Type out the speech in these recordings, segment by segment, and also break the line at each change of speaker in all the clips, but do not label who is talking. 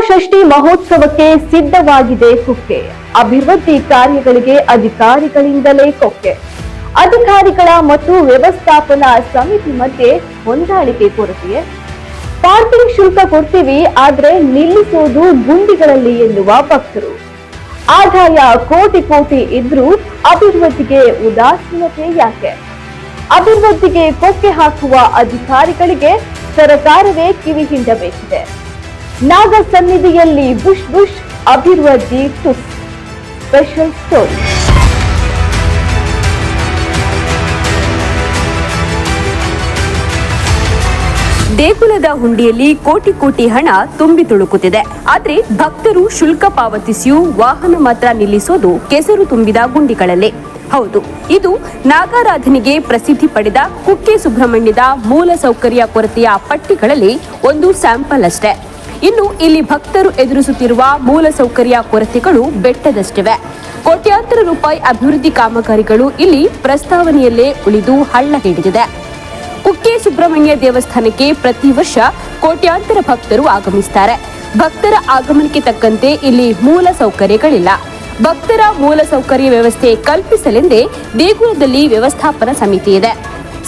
ಚಂಪಾಷಷ್ಠಿ ಮಹೋತ್ಸವಕ್ಕೆ ಸಿದ್ಧವಾಗಿದೆ ಕುಕ್ಕೆ. ಅಭಿವೃದ್ಧಿ ಕಾರ್ಯಗಳಿಗೆ ಅಧಿಕಾರಿಗಳಿಂದಲೇ ಕೊಕ್ಕೆ. ಅಧಿಕಾರಿಗಳ ಮತ್ತು ವ್ಯವಸ್ಥಾಪನಾ ಸಮಿತಿ ಮಧ್ಯೆ ಹೊಂದಾಣಿಕೆ ಕೊರತೆಯೇ? ಪಾರ್ಕಿಂಗ್ ಶುಲ್ಕ ಕೊಡ್ತೀವಿ, ಆದ್ರೆ ನಿಲ್ಲಿಸೋದು ಗುಂಡಿಗಳಲ್ಲಿ ಎನ್ನುವ ಭಕ್ತರು. ಆದಾಯ ಕೋಟಿ ಕೋಟಿ ಇದ್ರೂ ಅಭಿವೃದ್ಧಿಗೆ ಉದಾಸೀನತೆ ಯಾಕೆ? ಅಭಿವೃದ್ಧಿಗೆ ಕೊಕ್ಕೆ ಹಾಕುವ ಅಧಿಕಾರಿಗಳಿಗೆ ಸರಕಾರವೇ ಕಿವಿ ಹಿಂಡಬೇಕಿದೆ ನಾಗ ಸನ್ನಿಧಿಯಲ್ಲಿ ಬುಷ್ ಬುಷ್ ಅಭಿವೃದ್ಧಿ ಟುಸ್ ಸ್ಪೆಷಲ್ ಸ್ಟೋರಿ ದೇಗುಲದ ಹುಂಡಿಯಲ್ಲಿ ಕೋಟಿ ಕೋಟಿ ಹಣ ತುಂಬಿ ತುಳುಕುತ್ತಿದೆ. ಆದ್ರೆ ಭಕ್ತರು ಶುಲ್ಕ ಪಾವತಿಸಿಯೂ ವಾಹನ ಮಾತ್ರ ನಿಲ್ಲಿಸೋದು ಕೆಸರು ತುಂಬಿದ ಗುಂಡಿಗಳಲ್ಲಿ. ಹೌದು, ಇದು ನಾಗಾರಾಧನೆಗೆ ಪ್ರಸಿದ್ಧಿ ಪಡೆದ ಕುಕ್ಕೆ ಸುಬ್ರಹ್ಮಣ್ಯದ ಮೂಲ ಸೌಕರ್ಯ ಕೊರತೆಯ ಪಟ್ಟಿಗಳಲ್ಲಿ ಒಂದು ಸ್ಯಾಂಪಲ್ ಅಷ್ಟೇ. ಇನ್ನು ಇಲ್ಲಿ ಭಕ್ತರು ಎದುರಿಸುತ್ತಿರುವ ಮೂಲ ಸೌಕರ್ಯ ಕೊರತೆಗಳು ಬೆಟ್ಟದಷ್ಟಿವೆ. ಕೋಟ್ಯಾಂತರ ರೂಪಾಯಿ ಅಭಿವೃದ್ಧಿ ಕಾಮಗಾರಿಗಳು ಇಲ್ಲಿ ಪ್ರಸ್ತಾವನೆಯಲ್ಲೇ ಉಳಿದು ಹಳ್ಳ ಹಿಡಿದಿದೆ. ಕುಕ್ಕೆ ಸುಬ್ರಹ್ಮಣ್ಯ ದೇವಸ್ಥಾನಕ್ಕೆ ಪ್ರತಿ ವರ್ಷ ಕೋಟ್ಯಾಂತರ ಭಕ್ತರು ಆಗಮಿಸುತ್ತಾರೆ ಭಕ್ತರ ಆಗಮನಕ್ಕೆ ತಕ್ಕಂತೆ ಇಲ್ಲಿ ಮೂಲ ಸೌಕರ್ಯಗಳಿಲ್ಲ. ಭಕ್ತರ ಮೂಲ ಸೌಕರ್ಯ ವ್ಯವಸ್ಥೆ ಕಲ್ಪಿಸಲೆಂದೇ ದೇಗುಲದಲ್ಲಿ ವ್ಯವಸ್ಥಾಪನಾ ಸಮಿತಿ ಇದೆ.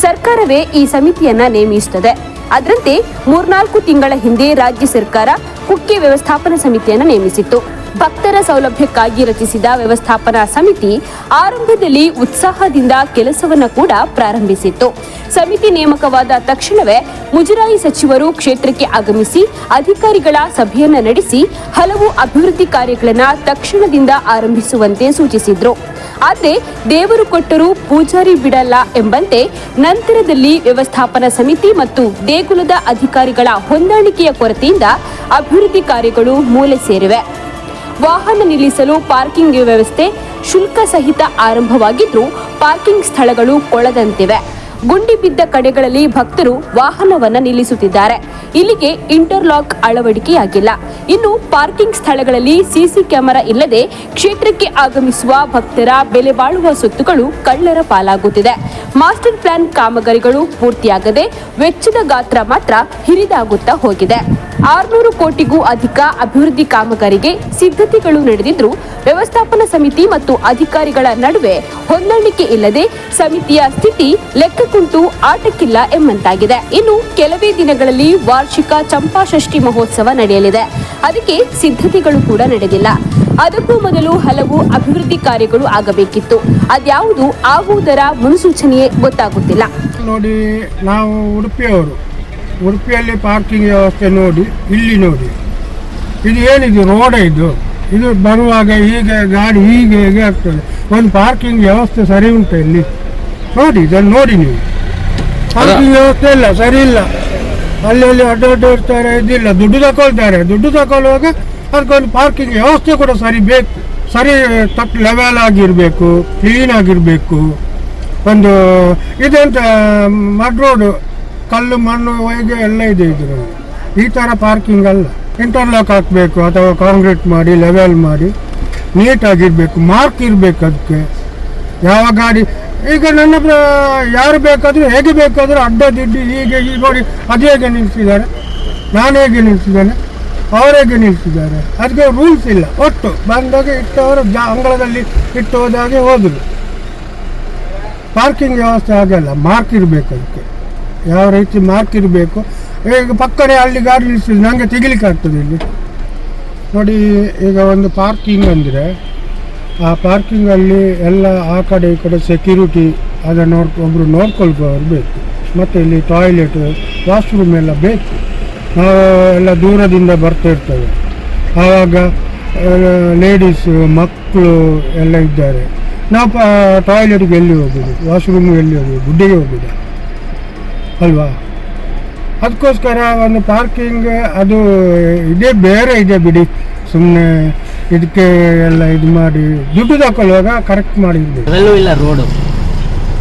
ಸರ್ಕಾರವೇ ಈ ಸಮಿತಿಯನ್ನ ನೇಮಿಸುತ್ತದೆ. ಅದರಂತೆ ಮೂರ್ನಾಲ್ಕು ತಿಂಗಳ ಹಿಂದೆ ರಾಜ್ಯ ಸರ್ಕಾರ ಕುಕ್ಕೆ ವ್ಯವಸ್ಥಾಪನಾ ಸಮಿತಿಯನ್ನು ನೇಮಿಸಿತ್ತು. ಭಕ್ತರ ಸೌಲಭ್ಯಕ್ಕಾಗಿ ರಚಿಸಿದ ವ್ಯವಸ್ಥಾಪನಾ ಸಮಿತಿ ಆರಂಭದಲ್ಲಿ ಉತ್ಸಾಹದಿಂದ ಕೆಲಸವನ್ನು ಕೂಡ ಪ್ರಾರಂಭಿಸಿತ್ತು. ಸಮಿತಿ ನೇಮಕವಾದ ತಕ್ಷಣವೇ ಮುಜರಾಯಿ ಸಚಿವರು ಕ್ಷೇತ್ರಕ್ಕೆ ಆಗಮಿಸಿ ಅಧಿಕಾರಿಗಳ ಸಭೆಯನ್ನು ನಡೆಸಿ ಹಲವು ಅಭಿವೃದ್ಧಿ ಕಾರ್ಯಗಳನ್ನು ತಕ್ಷಣದಿಂದ ಆರಂಭಿಸುವಂತೆ ಸೂಚಿಸಿದ್ರು. ಆದ್ರೆ ದೇವರು ಕೊಟ್ಟರೂ ಪೂಜಾರಿ ಬಿಡಲ್ಲ ಎಂಬಂತೆ ನಂತರದಲ್ಲಿ ವ್ಯವಸ್ಥಾಪನಾ ಸಮಿತಿ ಮತ್ತು ದೇಗುಲದ ಅಧಿಕಾರಿಗಳ ಹೊಂದಾಣಿಕೆಯ ಕೊರತೆಯಿಂದ ಅಭಿವೃದ್ಧಿ ಕಾರ್ಯಗಳು ಮೂಲೆ ಸೇರಿವೆ. ವಾಹನ ನಿಲ್ಲಿಸಲು ಪಾರ್ಕಿಂಗ್ ವ್ಯವಸ್ಥೆ ಶುಲ್ಕ ಸಹಿತ ಆರಂಭವಾಗಿದ್ದು ಪಾರ್ಕಿಂಗ್ ಸ್ಥಳಗಳು ಕೊಳದಂತಿವೆ. ಗುಂಡಿ ಬಿದ್ದ ಕಡೆಗಳಲ್ಲಿ ಭಕ್ತರು ವಾಹನವನ್ನ ನಿಲ್ಲಿಸುತ್ತಿದ್ದಾರೆ. ಇಲ್ಲಿಗೆ ಇಂಟರ್ಲಾಕ್ ಅಳವಡಿಕೆಯಾಗಿಲ್ಲ. ಇನ್ನು ಪಾರ್ಕಿಂಗ್ ಸ್ಥಳಗಳಲ್ಲಿ ಸಿಸಿ ಕ್ಯಾಮೆರಾ ಇಲ್ಲದೆ ಕ್ಷೇತ್ರಕ್ಕೆ ಆಗಮಿಸುವ ಭಕ್ತರ ಬೆಲೆ ಬಾಳುವ ಸೊತ್ತುಗಳು ಕಳ್ಳರ ಪಾಲಾಗುತ್ತಿದೆ. ಮಾಸ್ಟರ್ ಪ್ಲಾನ್ ಕಾಮಗಾರಿಗಳು ಪೂರ್ತಿಯಾಗದೆ ವೆಚ್ಚದ ಗಾತ್ರ ಮಾತ್ರ ಹಿರಿದಾಗುತ್ತಾ ಹೋಗಿದೆ. ಆರುನೂರು ಕೋಟಿಗೂ ಅಧಿಕ ಅಭಿವೃದ್ಧಿ ಕಾಮಗಾರಿಗೆ ಸಿದ್ಧತೆಗಳು ನಡೆದಿದ್ದರೂ ವ್ಯವಸ್ಥಾಪನಾ ಸಮಿತಿ ಮತ್ತು ಅಧಿಕಾರಿಗಳ ನಡುವೆ ಹೊಂದಾಣಿಕೆ ಇಲ್ಲದೆ ಸಮಿತಿಯ ಸ್ಥಿತಿ ಲೆಕ್ಕಕ್ಕುಂಟು ಆಟಕ್ಕಿಲ್ಲ ಎಂಬಂತಾಗಿದೆ. ಇನ್ನು ಕೆಲವೇ ದಿನಗಳಲ್ಲಿ ವಾರ್ಷಿಕ ಚಂಪಾಷಷ್ಠಿ ಮಹೋತ್ಸವ ನಡೆಯಲಿದೆ. ಅದಕ್ಕೆ ಸಿದ್ಧತೆಗಳು ಕೂಡ ನಡೆದಿಲ್ಲ. ಅದಕ್ಕೂ ಮೊದಲು ಹಲವು ಅಭಿವೃದ್ಧಿ ಕಾರ್ಯಗಳು ಆಗಬೇಕಿತ್ತು. ಅದ್ಯಾವುದು ಆಗುವುದರ ಮುನ್ಸೂಚನೆಯೇ ಗೊತ್ತಾಗುತ್ತಿಲ್ಲ.
ನೋಡಿ, ನಾವು ಉಡುಪಿಯವರು. ಉಡುಪಿಯಲ್ಲಿ ಪಾರ್ಕಿಂಗ್ ವ್ಯವಸ್ಥೆ ನೋಡಿ, ಇಲ್ಲಿ ನೋಡಿ. ಇದು ಏನಿದು? ರೋಡ ಇದು. ಇದು ಬರುವಾಗ ಹೀಗೆ, ಗಾಡಿ ಹೀಗೆ, ಹೇಗೆ ಆಗ್ತದೆ. ಒಂದು ಪಾರ್ಕಿಂಗ್ ವ್ಯವಸ್ಥೆ ಸರಿ ಉಂಟು ಇಲ್ಲಿ? ನೋಡಿ, ಇದನ್ನು ನೋಡಿ ನೀವು. ಪಾರ್ಕಿಂಗ್ ವ್ಯವಸ್ಥೆ ಇಲ್ಲ, ಸರಿ ಇಲ್ಲ. ಅಲ್ಲಿ ಅಲ್ಲಿ ಅಡ್ಡ ಅಡ್ಡ ಇರ್ತಾರೆ, ಇದಿಲ್ಲ. ದುಡ್ಡು ತಗೊಳ್ತಾರೆ. ದುಡ್ಡು ತಗೊಳ್ಳುವಾಗ ಅದಕ್ಕೊಂದು ಪಾರ್ಕಿಂಗ್ ವ್ಯವಸ್ಥೆ ಕೂಡ ಸರಿ ಬೇಕು. ಸರಿ ತಕ್ಕ ಲೆವೆಲ್ ಆಗಿರಬೇಕು ಕ್ಲೀನ್ ಆಗಿರಬೇಕು. ಒಂದು ಇದೆಂತ ಮಡ್ ರೋಡು ಕಲ್ಲು, ಮಣ್ಣು, ಹೊಯ್ಗೆ ಎಲ್ಲ ಇದೆ ಇದರಲ್ಲಿ. ಈ ಥರ ಪಾರ್ಕಿಂಗ್ ಅಲ್ಲ. ಇಂಟರ್ಲಾಕ್ ಹಾಕಬೇಕು, ಅಥವಾ ಕಾಂಕ್ರೀಟ್ ಮಾಡಿ ಲೆವೆಲ್ ಮಾಡಿ ನೀಟಾಗಿರಬೇಕು ಮಾರ್ಕ್ ಇರಬೇಕು ಅದಕ್ಕೆ. ಯಾವ ಗಾಡಿ, ಈಗ ನನ್ನ ಯಾರು ಬೇಕಾದರೂ, ಹೇಗೆ ಬೇಕಾದರೂ ಅಡ್ಡ ದಿಡ್ಡಿ ಹೀಗೆ, ಈ ನೋಡಿ, ಅದು ಹೇಗೆ ನಿಲ್ಲಿಸಿದ್ದಾರೆ ನಾನು ಹೇಗೆ ನಿಲ್ಲಿಸಿದ್ದೇನೆ ಅವ್ರು ಹೇಗೆ ನಿಲ್ಲಿಸಿದ್ದಾರೆ ಅದಕ್ಕೆ ರೂಲ್ಸ್ ಇಲ್ಲ. ಒಟ್ಟು ಬಂದಾಗ ಇಟ್ಟವರು ಜಾ, ಅಂಗಳದಲ್ಲಿ ಇಟ್ಟು ಹೋದಾಗೆ ಹೋದರು. ಪಾರ್ಕಿಂಗ್ ವ್ಯವಸ್ಥೆ ಆಗಲ್ಲ ಮಾರ್ಕ್ ಇರಬೇಕು ಅದಕ್ಕೆ. ಯಾವ ರೀತಿ ಮಾರ್ಕ್ ಇರಬೇಕು ಈಗ ಪಕ್ಕನೆ ಅಲ್ಲಿ ಗಾಡಿ ನಿಲ್ಲಿಸಿದ್ರೆ ನನಗೆ ತೆಗಿಲಿಕ್ಕೆ ಆಗ್ತದೆ ಇಲ್ಲಿ. ನೋಡಿ, ಈಗ ಒಂದು ಪಾರ್ಕಿಂಗ್ ಅಂದರೆ ಆ ಪಾರ್ಕಿಂಗಲ್ಲಿ ಎಲ್ಲ ಆ ಕಡೆ ಈ ಕಡೆ ಸೆಕ್ಯೂರಿಟಿ ಅದನ್ನು ನೋಡ್ಕೊ ಒಬ್ಬರು ನೋಡ್ಕೊಳ್ಬೋರು ಬೇಕು. ಮತ್ತು ಇಲ್ಲಿ ಟಾಯ್ಲೆಟ್ ವಾಶ್ರೂಮ್ ಎಲ್ಲ ಬೇಕು. ನಾವು ಎಲ್ಲ ದೂರದಿಂದ ಬರ್ತಾ ಇರ್ತೇವೆ. ಆವಾಗ ಲೇಡೀಸು ಮಕ್ಕಳು ಎಲ್ಲ ಇದ್ದಾರೆ. ನಾವು ಟಾಯ್ಲೆಟ್ಗೆ ಎಲ್ಲಿ ಹೋಗೋದು ವಾಶ್ರೂಮ್ಗೆ ಎಲ್ಲಿ ಹೋಗೋದು ಗುಡ್ಡೆಗೆ ಹೋಗೋದು ಅಲ್ವಾ? ಅದಕ್ಕೋಸ್ಕರ ಒಂದು ಪಾರ್ಕಿಂಗ್ ಅದು ಇದೇ ಬೇರೆ ಇದೆ ಬಿಡಿ. ಸುಮ್ಮನೆ ಇದಕ್ಕೆ ಎಲ್ಲ ಇದು ಮಾಡಿ, ದುಡ್ಡು ತಗೊಳ್ಳುವಾಗ ಕರೆಕ್ಟ್ ಮಾಡಿದ್ದೆ
ಅದರಲ್ಲೂ ಇಲ್ಲ ರೋಡು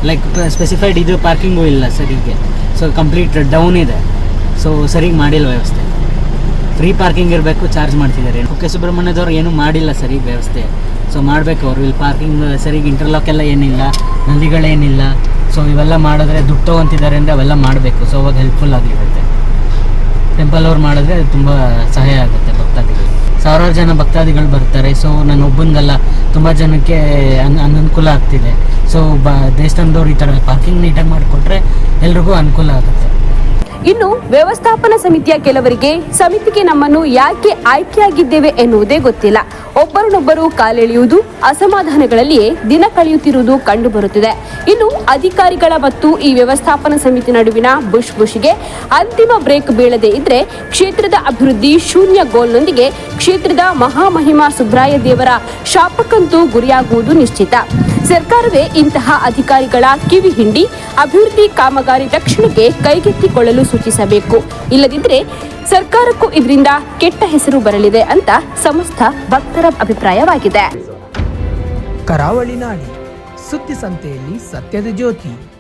ಲೈಕ್ ಸ್ಪೆಸಿಫೈಡ್ ಇದು ಪಾರ್ಕಿಂಗು ಇಲ್ಲ ಸರಿಗೆ ಸೊ ಕಂಪ್ಲೀಟ್ ಡೌನ್ ಇದೆ. ಸೊ ಸರಿಗೆ ಮಾಡಿಲ್ಲ ವ್ಯವಸ್ಥೆ. ಫ್ರೀ ಪಾರ್ಕಿಂಗ್ ಇರಬೇಕು ಚಾರ್ಜ್ ಮಾಡ್ತಿದ್ದಾರೆ. ಕುಕ್ಕೆ ಸುಬ್ರಹ್ಮಣ್ಯದವ್ರು ಏನೂ ಮಾಡಿಲ್ಲ ಸರಿ ವ್ಯವಸ್ಥೆ. ಸೊ ಮಾಡಬೇಕು ಅವರು. ಇಲ್ಲಿ ಪಾರ್ಕಿಂಗ್ ಸರಿಗೆ ಇಂಟರ್ಲಾಕ್ ಎಲ್ಲ ಏನಿಲ್ಲ ನಲ್ಲಿಗಳೇನಿಲ್ಲ ಸೊ ಇವೆಲ್ಲ ಮಾಡಿದ್ರೆ ದುಡ್ಡು ತೊಗೊತಿದ್ದಾರೆ ಅಂದರೆ ಅವೆಲ್ಲ ಮಾಡಬೇಕು. ಸೊ ಅವಾಗ ಹೆಲ್ಪ್ಫುಲ್ ಆಗಿರುತ್ತೆ. ಟೆಂಪಲ್ ಅವ್ರು ಮಾಡಿದ್ರೆ ಅದು ತುಂಬ ಸಹಾಯ ಆಗುತ್ತೆ ಭಕ್ತಾದಿಗಳು ಸಾವಿರಾರು ಜನ ಭಕ್ತಾದಿಗಳು ಬರ್ತಾರೆ. ಸೊ ನಾನು ಒಬ್ಬನಿಗಲ್ಲ, ತುಂಬ ಜನಕ್ಕೆ ಅನ್, ಅನನುಕೂಲ ಆಗ್ತಿದೆ. ಸೊ ಬ, ದೇವಸ್ಥಾನದವ್ರು ಈ ಥರ ಪಾರ್ಕಿಂಗ್ ನೀಟಾಗಿ ಮಾಡಿಕೊಟ್ರೆ ಎಲ್ರಿಗೂ ಅನುಕೂಲ ಆಗುತ್ತೆ.
ಇನ್ನು, ವ್ಯವಸ್ಥಾಪನಾ ಸಮಿತಿಯ ಕೆಲವರಿಗೆ ಸಮಿತಿಗೆ ನಮ್ಮನ್ನು ಯಾಕೆ ಆಯ್ಕೆಯಾಗಿದ್ದೇವೆ ಎನ್ನುವುದೇ ಗೊತ್ತಿಲ್ಲ. ಒಬ್ಬರನ್ನೊಬ್ಬರು ಕಾಲೆಳೆಯುವುದು ಅಸಮಾಧಾನಗಳಲ್ಲಿಯೇ ದಿನ ಕಳೆಯುತ್ತಿರುವುದು ಕಂಡುಬರುತ್ತಿದೆ. ಇನ್ನು ಅಧಿಕಾರಿಗಳ ಮತ್ತು ಈ ವ್ಯವಸ್ಥಾಪನಾ ಸಮಿತಿ ನಡುವಿನ ಬುಷ್ ಬುಷ್ಗೆ ಅಂತಿಮ ಬ್ರೇಕ್ ಬೀಳದೆ ಇದ್ರೆ ಕ್ಷೇತ್ರದ ಅಭಿವೃದ್ಧಿ ಶೂನ್ಯ ಗೋಲ್ನೊಂದಿಗೆ ಕ್ಷೇತ್ರದ ಮಹಾಮಹಿಮಾ ಸುಬ್ರಾಯ ದೇವರ ಶಾಪಕ್ಕಂತೂ ಗುರಿಯಾಗುವುದು ನಿಶ್ಚಿತ. ಸರ್ಕಾರವೇ ಇಂತಹ ಅಧಿಕಾರಿಗಳ ಕಿವಿ ಹಿಂಡಿ ಅಭಿವೃದ್ಧಿ ಕಾಮಗಾರಿ ರಕ್ಷಣೆಗೆ ಕೈಗೆತ್ತಿಕೊಳ್ಳಲು ಸೂಚಿಸಬೇಕು. ಇಲ್ಲದಿದ್ದರೆ ಸರ್ಕಾರಕ್ಕೂ ಇದರಿಂದ ಕೆಟ್ಟ ಹೆಸರು ಬರಲಿದೆ ಅಂತ ಸಮಸ್ತ ಭಕ್ತರ ಅಭಿಪ್ರಾಯವಾಗಿದೆ.
ಕರಾವಳಿ ನಾಡಿ ಸುದ್ದಿ ಸಂತೆಯಲ್ಲಿ ಸತ್ಯದ ಜ್ಯೋತಿ.